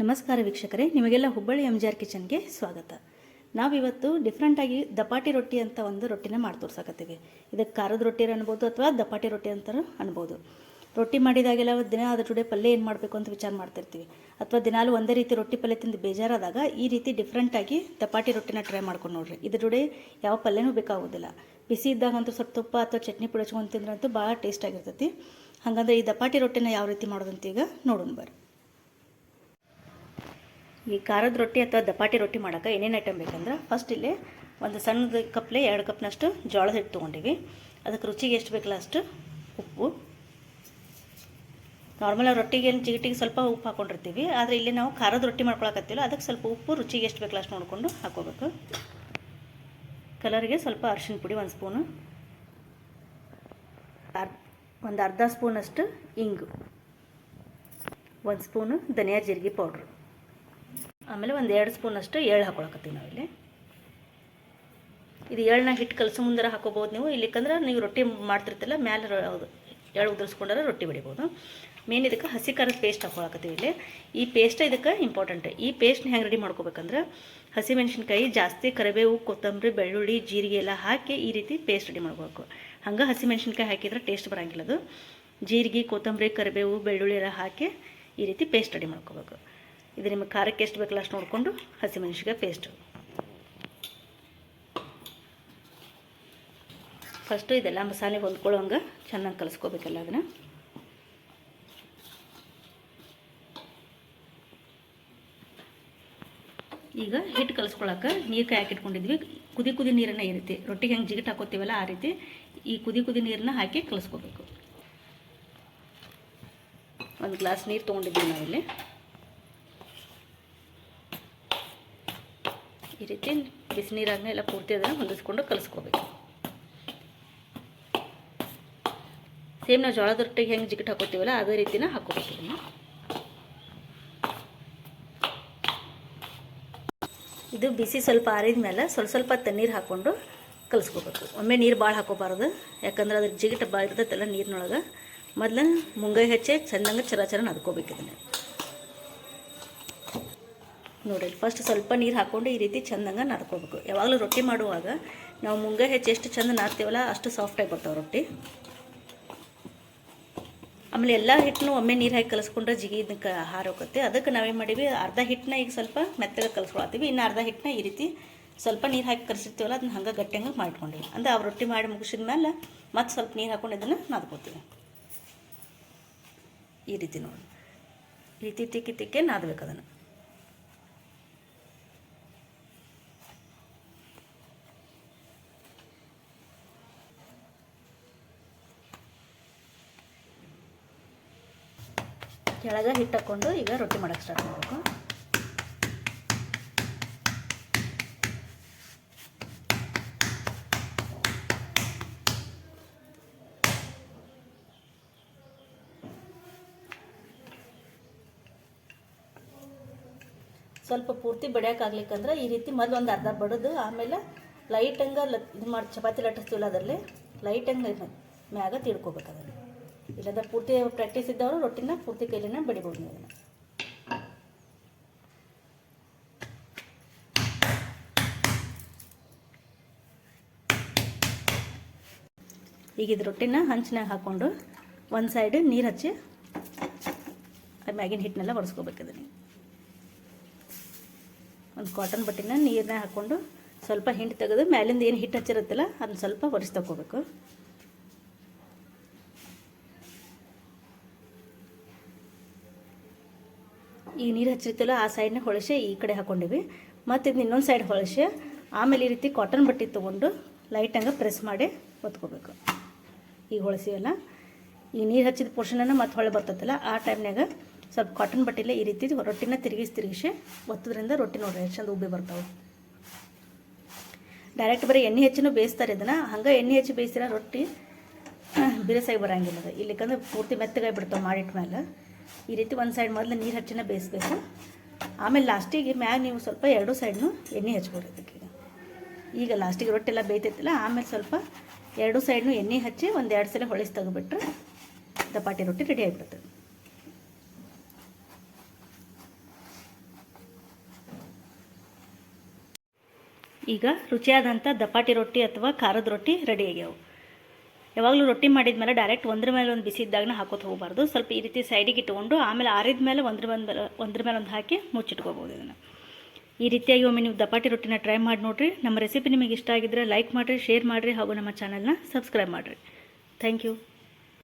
ನಮಸ್ಕಾರ ವೀಕ್ಷಕರೇ, ನಿಮಗೆಲ್ಲ ಹುಬ್ಬಳ್ಳಿ ಎಂ ಜಿ ಆರ್ ಕಿಚನ್ಗೆ ಸ್ವಾಗತ. ನಾವಿವತ್ತು ಡಿಫ್ರೆಂಟಾಗಿ ದಪಾಟಿ ರೊಟ್ಟಿ ಅಂತ ಒಂದು ರೊಟ್ಟಿನ ಮಾಡಿ ತೋರ್ಸಕತ್ತೀವಿ. ಇದಕ್ಕೆ ಖಾರದ ರೊಟ್ಟಿ ಅನ್ಬೋದು ಅಥವಾ ದಪಾಟಿ ರೊಟ್ಟಿ ಅಂತಲೂ ಅನ್ಬೋದು. ರೊಟ್ಟಿ ಮಾಡಿದಾಗೆಲ್ಲ ದಿನ ಅದ್ರ ಜೊತೆ ಪಲ್ಯ ಏನು ಮಾಡಬೇಕು ಅಂತ ವಿಚಾರ ಮಾಡ್ತಿರ್ತೀವಿ. ಅಥವಾ ದಿನಾಲು ಒಂದೇ ರೀತಿ ರೊಟ್ಟಿ ಪಲ್ಯ ತಿಂದು ಬೇಜಾರಾದಾಗ ಈ ರೀತಿ ಡಿಫ್ರೆಂಟಾಗಿ ದಪಾಟಿ ರೊಟ್ಟಿನ ಟ್ರೈ ಮಾಡ್ಕೊಂಡು ನೋಡ್ರಿ. ಇದ್ರ ಜೊತೆ ಯಾವ ಪಲ್ಯನೂ ಬೇಕಾಗೋದಿಲ್ಲ. ಬಿಸಿ ಇದ್ದಾಗಂತೂ ಸ್ವಲ್ಪ ತುಪ್ಪ ಅಥವಾ ಚಟ್ನಿ ಪುಡಿಸ್ಕೊಂಡು ತಿಂದ್ರಂತೂ ಭಾಳ ಟೇಸ್ಟ್ ಆಗಿರ್ತೈತಿ. ಹಾಗಂದ್ರೆ ಈ ದಪಾಟಿ ರೊಟ್ಟಿನ ಯಾವ ರೀತಿ ಮಾಡೋದಂತ ಈಗ ನೋಡೋಣ ಬರ್ರಿ. ಈ ಖಾರದ ರೊಟ್ಟಿ ಅಥವಾ ದಪಾಟಿ ರೊಟ್ಟಿ ಮಾಡೋಕೆ ಏನೇನು ಐಟಮ್ ಬೇಕಂದ್ರೆ ಫಸ್ಟ್ ಇಲ್ಲಿ ಒಂದು ಸಣ್ಣದ ಕಪ್ಲೆ ಎರಡು ಕಪ್ನಷ್ಟು ಜೋಳದ ಹಿಟ್ಟು ತೊಗೊಂಡಿವಿ. ಅದಕ್ಕೆ ರುಚಿಗೆ ಎಷ್ಟು ಬೇಕಲ್ಲ ಅಷ್ಟು ಉಪ್ಪು. ನಾರ್ಮಲ್ ರೊಟ್ಟಿಗೆ ಏನು ಜಿಗಿಟಿಗೆ ಸ್ವಲ್ಪ ಉಪ್ಪು ಹಾಕೊಂಡಿರ್ತೀವಿ. ಆದರೆ ಇಲ್ಲಿ ನಾವು ಖಾರದ ರೊಟ್ಟಿ ಮಾಡ್ಕೊಳಕತ್ತಿಲ್ಲ ಅದಕ್ಕೆ ಸ್ವಲ್ಪ ಉಪ್ಪು, ರುಚಿಗೆ ಎಷ್ಟು ಬೇಕಲ್ಲ ಅಷ್ಟು ನೋಡಿಕೊಂಡು ಹಾಕೋಬೇಕು. ಕಲರಿಗೆ ಸ್ವಲ್ಪ ಅರಿಶಿನ ಪುಡಿ ಒಂದು ಸ್ಪೂನು. ಅರ್, ಒಂದು ಅರ್ಧ ಸ್ಪೂನಷ್ಟು ಇಂಗು. ಒಂದು ಸ್ಪೂನು ಧನಿಯಾ ಜೀರಿಗೆ ಪೌಡ್ರು. ಆಮೇಲೆ ಒಂದು ಎರಡು ಸ್ಪೂನಷ್ಟು ಎಳ್ಳು ಹಾಕೊಳಕತ್ತೀವಿ ನಾವಿಲ್ಲಿ ಇದು ಎಳ್ಳನ್ನ ಹಿಟ್ಟು ಕಲಸೋ ಮುಂದರ ಹಾಕೋಬೋದು ನೀವು. ಇಲ್ಲಿಕಂದ್ರೆ ನೀವು ರೊಟ್ಟಿ ಮಾಡ್ತಿರ್ತಿಲ್ಲ ಮ್ಯಾಲೆ ಎಳ್ಳು ಉದುರಿಸ್ಕೊಂಡ್ರೆ ರೊಟ್ಟಿ ಬಡಿಬೋದು ಮೇನ್ ಇದಕ್ಕೆ ಹಸಿ ಖಾರದ ಪೇಸ್ಟ್ ಹಾಕೊಳಕತ್ತೀವಿ ಇಲ್ಲಿ. ಈ ಪೇಸ್ಟ್ ಇದಕ್ಕೆ ಇಂಪಾರ್ಟೆಂಟ್ ಈ ಪೇಸ್ಟ್ನ ಹೆಂಗೆ ರೆಡಿ ಮಾಡ್ಕೋಬೇಕಂದ್ರೆ ಹಸಿಮೆಣ್ಸಿನ್ಕಾಯಿ ಜಾಸ್ತಿ ಕರಿಬೇವು, ಕೊತ್ತಂಬರಿ, ಬೆಳ್ಳುಳ್ಳಿ, ಜೀರಿಗೆ ಎಲ್ಲ ಹಾಕಿ ಈ ರೀತಿ ಪೇಸ್ಟ್ ರೆಡಿ ಮಾಡ್ಕೋಬೇಕು. ಹಂಗೆ ಹಸಿಮೆಣ್ಸಿನ್ಕಾಯಿ ಹಾಕಿದ್ರೆ ಟೇಸ್ಟ್ ಬರೋಂಗಿಲ್ಲ ಅದು ಜೀರಿಗೆ, ಕೊತ್ತಂಬರಿ, ಕರಿಬೇವು, ಬೆಳ್ಳುಳ್ಳಿ ಎಲ್ಲ ಹಾಕಿ ಈ ರೀತಿ ಪೇಸ್ಟ್ ರೆಡಿ ಮಾಡ್ಕೋಬೇಕು. ಇದು ನಿಮಗೆ ಖಾರಕ್ಕೆ ಎಷ್ಟು ಬೇಕಲ್ಲ ಅಷ್ಟು ನೋಡಿಕೊಂಡು ಹಸಿಮೆಣಸಿಕಾಯಿ ಪೇಸ್ಟು ಫಸ್ಟು ಇದೆಲ್ಲ ಮಸಾಲೆ ಹೊಂದ್ಕೊಳ್ಳೋಂಗೆ ಚೆನ್ನಾಗಿ ಕಲಿಸ್ಕೋಬೇಕಲ್ಲ ಅದನ್ನು. ಈಗ ಹಿಟ್ಟು ಕಲಿಸ್ಕೊಳಕ್ಕೆ ನೀರು ಕಾಯಿ ಹಾಕಿಟ್ಕೊಂಡಿದ್ವಿ ಕುದಿ ಕುದಿ ನೀರನ್ನು ಈ ರೀತಿ ರೊಟ್ಟಿಗೆ ಹೆಂಗೆ ಜಿಗಿಟ್ ಹಾಕೋತೀವಲ್ಲ ಆ ರೀತಿ ಈ ಕುದಿ ಕುದಿ ನೀರನ್ನ ಹಾಕಿ ಕಲಿಸ್ಕೋಬೇಕು. ಒಂದು ಗ್ಲಾಸ್ ನೀರು ತೊಗೊಂಡಿದ್ವಿ ನಾವಿಲ್ಲಿ. ಈ ರೀತಿ ಬಿಸಿ ನೀರಾಗನೇ ಎಲ್ಲ ಪೂರ್ತಿ ಅದನ್ನು ಹೊಂದಿಸ್ಕೊಂಡು ಕಲಿಸ್ಕೋಬೇಕು. ಸೇಮ್ ನಾವು ಜೋಳದ ರೊಟ್ಟಿಗೆ ಹೆಂಗೆ ಜಿಗಿಟ್ ಹಾಕೋತೀವಲ್ಲ ಅದೇ ರೀತಿನ ಹಾಕೋಬೇಕು ಇದನ್ನು. ಇದು ಬಿಸಿ ಸ್ವಲ್ಪ ಆರಿದ ಮೇಲೆ ಸ್ವಲ್ಪ ಸ್ವಲ್ಪ ತಣ್ಣೀರು ಹಾಕ್ಕೊಂಡು ಕಲಿಸ್ಕೋಬೇಕು. ಒಮ್ಮೆ ನೀರು ಭಾಳ ಹಾಕೋಬಾರ್ದು. ಯಾಕಂದ್ರೆ ಅದ್ರ ಜಿಗಿಟ ಭಾಳ ಇರ್ತೈತಲ್ಲ ನೀರಿನೊಳಗೆ. ಮೊದಲು ಮುಂಗೈ ಹಚ್ಚಿ ಚೆಂದಂಗೆ ಚರ ಚರ ನೋಡಿ ಫಸ್ಟ್ ಸ್ವಲ್ಪ ನೀರು ಹಾಕ್ಕೊಂಡು ಈ ರೀತಿ ಚಂದಂಗೆ ನಾದ್ಕೋಬೇಕು ಯಾವಾಗಲೂ ರೊಟ್ಟಿ ಮಾಡುವಾಗ ನಾವು ಮುಂಗ ಹೆಚ್ಚು ಎಷ್ಟು ಚಂದ ನಾದ್ತೀವಲ್ಲ ಅಷ್ಟು ಸಾಫ್ಟಾಗಿ ಬರ್ತಾವೆ ರೊಟ್ಟಿ. ಆಮೇಲೆ ಎಲ್ಲ ಹಿಟ್ಟನ್ನು ಒಮ್ಮೆ ನೀರು ಹಾಕಿ ಕಲಿಸ್ಕೊಂಡ್ರೆ ಜಿಗಿ ಇದಕ್ಕೆ ಹಾರೋಕತ್ತೆ. ಅದಕ್ಕೆ ನಾವೇನು ಮಾಡೀವಿ, ಅರ್ಧ ಹಿಟ್ಟನ್ನ ಈಗ ಸ್ವಲ್ಪ ಮೆತ್ತಗೆ ಕಲಿಸ್ಕೊಳತ್ತೀವಿ. ಇನ್ನು ಅರ್ಧ ಹಿಟ್ಟನ್ನ ಈ ರೀತಿ ಸ್ವಲ್ಪ ನೀರು ಹಾಕಿ ಕಲಸಿರ್ತೀವಲ್ಲ, ಅದನ್ನ ಹಂಗೆ ಗಟ್ಟಿಯಂಗೆ ಮಾಡ್ಕೊಂಡಿವಿ. ಅಂದರೆ ಆ ರೊಟ್ಟಿ ಮಾಡಿ ಮುಗಿಸಿದ ಮೇಲೆ ಮತ್ತೆ ಸ್ವಲ್ಪ ನೀರು ಹಾಕೊಂಡು ಇದನ್ನು ನಾದ್ಕೋತೀವಿ. ಈ ರೀತಿ ನೋಡಿ ಈ ರೀತಿ ತಿಕ್ಕಿ ತಿಕ್ಕಿ ನಾದಬೇಕು ಅದನ್ನು. ಕೆಳಗೆ ಹಿಟ್ಟು ಹಾಕ್ಕೊಂಡು ಈಗ ರೊಟ್ಟಿ ಮಾಡೋಕ್ಕೆ ಸ್ಟಾರ್ಟ್ ಮಾಡಬೇಕು. ಸ್ವಲ್ಪ ಪೂರ್ತಿ ಬಡಿಯೋಕ್ಕಾಗ್ಲಿಕ್ಕಂದ್ರೆ ಈ ರೀತಿ ಮೊದಲು ಒಂದು ಅರ್ಧ ಬಡಿದು, ಆಮೇಲೆ ಲೈಟ್ ಹಂಗೆ ಇದು ಮಾಡಿ ಚಪಾತಿ ಲಟ್ಟಿಸ್ತೀವಲ್ಲ ಅದರಲ್ಲಿ ಲೈಟ್ ಹಂಗೆ ಮ್ಯಾಗ ತಿಳ್ಕೊಬೇಕು ಅದನ್ನು. ಇಲ್ಲದ ಪೂರ್ತಿ ಪ್ರಾಕ್ಟೀಸ್ ಇದ್ದವರು ರೊಟ್ಟಿನ ಪೂರ್ತಿ ಕೈಲಿನ ಬಡಿಬೋದು ನೀವು ಅದನ್ನು. ಈಗ ರೊಟ್ಟಿನ ಹಂಚಿನಾಗ ಹಾಕ್ಕೊಂಡು ಒಂದು ಸೈಡ್ ನೀರು ಹಚ್ಚಿ ಮ್ಯಾಗಿನ ಹಿಟ್ಟನ್ನೆಲ್ಲ ಒರೆಸ್ಕೋಬೇಕು ಅದನ್ನು ಒಂದು ಕಾಟನ್ ಬಟ್ಟಿನ ನೀರನ್ನ ಹಾಕ್ಕೊಂಡು ಸ್ವಲ್ಪ ಹಿಂಡಿ ತೆಗೆದು ಮ್ಯಾಲಿಂದ ಏನು ಹಿಟ್ಟು ಹಚ್ಚಿರುತ್ತಲ್ಲ ಅದನ್ನ ಸ್ವಲ್ಪ ಒರೆಸಿ ತಗೋಬೇಕು ಈ ನೀರು ಹಚ್ಚಿರ್ತಲ್ಲ ಆ ಸೈಡ್ನ ಹೊಳಸೆ ಈ ಕಡೆ ಹಾಕ್ಕೊಂಡಿವಿ ಮತ್ತು ಇದನ್ನ ಇನ್ನೊಂದು ಸೈಡ್ ಹೊಳಸೆ ಆಮೇಲೆ ಈ ರೀತಿ ಕಾಟನ್ ಬಟ್ಟೆ ತೊಗೊಂಡು ಲೈಟಂಗೆ ಪ್ರೆಸ್ ಮಾಡಿ ಒತ್ಕೋಬೇಕು ಈಗ ಹೊಳಸಿವಲ್ಲ ಈ ನೀರು ಹಚ್ಚಿದ ಪೋರ್ಷನನ್ನು ಮತ್ತೆ ಹೊಳೆ ಬರ್ತೈತಲ್ಲ, ಆ ಟೈಮ್ನಾಗ ಸ್ವಲ್ಪ ಕಾಟನ್ ಬಟ್ಟೆಲೆ ಈ ರೀತಿ ರೊಟ್ಟಿನ ತಿರುಗಿಸಿ ತಿರುಗಿಸಿ ಒತ್ತೋದ್ರಿಂದ ರೊಟ್ಟಿ ನೋಡ್ರಿ ಎಷ್ಟು ಚಂದ ಉಬ್ಬಿ ಬರ್ತಾವೆ. ಡೈರೆಕ್ಟ್ ಬರೀ ಎಣ್ಣೆ ಹೆಚ್ಚಿನೂ ಬೇಯಿಸ್ತಾರೆ ಇದನ್ನು. ಹಂಗೆ ಎಣ್ಣೆ ಹೆಚ್ಚಿ ಬೇಯಿಸಿರೋ ರೊಟ್ಟಿ ಬಿರುಸಾಗಿ ಬರೋಂಗಿಲ್ಲ ಇಲ್ಲಿಕಂದ್ರೆ ಪೂರ್ತಿ ಮೆತ್ತಗಾಗಿ ಬಿಡ್ತಾವೆ ಮಾಡಿಟ್ಟ ಮೇಲೆ ಈ ರೀತಿ ಒಂದು ಸೈಡ್ ಮೊದಲು ನೀರು ಹಚ್ಚಿನ ಬೇಯಿಸ್ಬೇಕು. ಆಮೇಲೆ ಲಾಸ್ಟಿಗೆ ಮ್ಯಾಗ ನೀವು ಸ್ವಲ್ಪ ಎರಡೂ ಸೈಡ್ನು ಎಣ್ಣೆ ಹಚ್ಕೊಡಿ ಅದಕ್ಕೆ ಈಗ ಲಾಸ್ಟಿಗೆ ರೊಟ್ಟಿ ಎಲ್ಲ ಬೇಯ್ತೈತಿಲ್ಲ, ಆಮೇಲೆ ಸ್ವಲ್ಪ ಎರಡು ಸೈಡ್ನು ಎಣ್ಣೆ ಹಚ್ಚಿ ಒಂದು ಎರಡು ಸಲ ಹೊಳಿಸಿ ತೆಗೆಬಿಟ್ರೆ ದಪಾಟಿ ರೊಟ್ಟಿ ರೆಡಿ ಆಗಿಬಿಡ್ತದೆ ಈಗ ರುಚಿಯಾದಂಥ ದಪಾಟಿ ರೊಟ್ಟಿ ಅಥವಾ ಖಾರದ ರೊಟ್ಟಿ ರೆಡಿ ಆಗ್ಯಾವೆ. ಯಾವಾಗಲೂ ರೊಟ್ಟಿ ಮಾಡಿದ ಮೇಲೆ ಡೈರೆಕ್ಟ್ ಒಂದ್ರ ಮೇಲೆ ಒಂದು ಬಿಸಿ ಇದ್ದಾಗನ ಹಾಕೋತ ಹೋಗಬಾರ್ದು. ಸ್ವಲ್ಪ ಈ ರೀತಿ ಸೈಡಿಗೆ ಇಟ್ಟುಕೊಂಡು ಆಮೇಲೆ ಆರಿದ ಮೇಲೆ ಒಂದ್ರ ಮೇಲೆ ಒಂದ್ರ ಮೇಲೆ ಒಂದು ಹಾಕಿ ಮುಚ್ಚಿಟ್ಕೋಬೋದು ಇದನ್ನು. ಈ ರೀತಿಯಾಗಿ ಒಮ್ಮೆ ನೀವು ದಪಾಟಿ ರೊಟ್ಟಿನ ಟ್ರೈ ಮಾಡಿ ನೋಡಿರಿ. ನಮ್ಮ ರೆಸಿಪಿ ನಿಮಗೆ ಇಷ್ಟ ಆಗಿದ್ದರೆ ಲೈಕ್ ಮಾಡಿರಿ ಶೇರ್ ಮಾಡಿರಿ ಹಾಗೂ ನಮ್ಮ ಚಾನಲ್ನ ಸಬ್ಸ್ಕ್ರೈಬ್ ಮಾಡಿರಿ. Thank you